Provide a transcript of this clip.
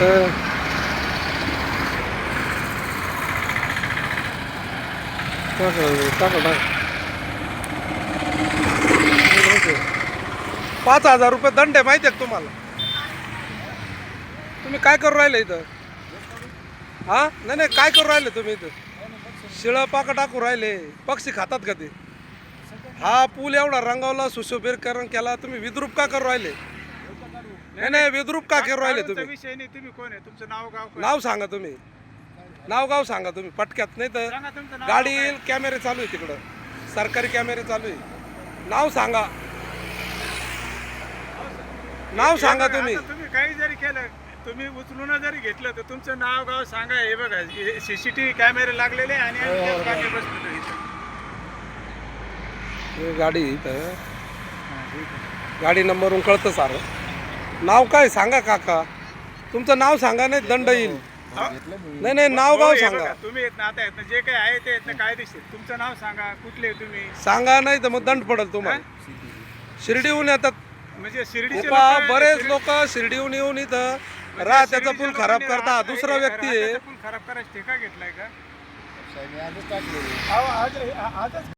तर टाका टाका टाका. पाच हजार रुपये दंड आहे माहिती आहे तुम्हाला? तुम्ही काय करू राहिले इथं? हा? नाही नाही काय करू राहिले तुम्ही इथं? शिळं पाक टाकू राहिले. पक्षी खातात का ते? हा पूल एवढा रंगावला सुशोभीकरण केला तुम्ही विद्रूप का करू राहिले? नाही नाही विद्रूप का करू राहिले तुम्ही? विषय नाही तुम्ही कोण आहे? तुमचं नाव गाव काय? नाव सांगा तुम्ही. नाव गाव सांगा तुम्ही पटक्यात. नाही तर सांगा तुमचं नाव गाडी? येईल कॅमेरे चालू आहे तिकडं. सरकारी कॅमेरे चालू आहे. नाव सांगा. नाव हे सांगा तुम्ही. आता तुम्ही काही जरी केलं तुम्ही उचलून जरी घेतलं तर तुमचं नाव गाव सांगा. हे बघा सीसीटीव्ही कॅमेरे लागलेले आणि आम्ही त्याच जागी बसलेलो इथं. हे गाडी इथं. गाडी नंबरवरून कळतं सारं. नाव काय सांगा काका? तुमचं नाव सांगा नाही दंड येईल. नाही नाही नाव गाव हे सांगा. तुम्ही येत ना आता येत ना जे काही आहे ते येत ना कायदेशीर. तुमचं नाव सांगा कुठले तुम्ही? सांगा नाही तर मग दंड पडेल तुम्हाला. शिर्डीहून येतात. म्हणजे लोकं- बरेच शिर्डी- लोक शिर्डीहून येऊन इथं म्हणजे राहत्याचा पूल खराब करता दुसरा व्यक्ती आहे. खराब करायचा ठेका घेतलाय का? अहो, आज- आजच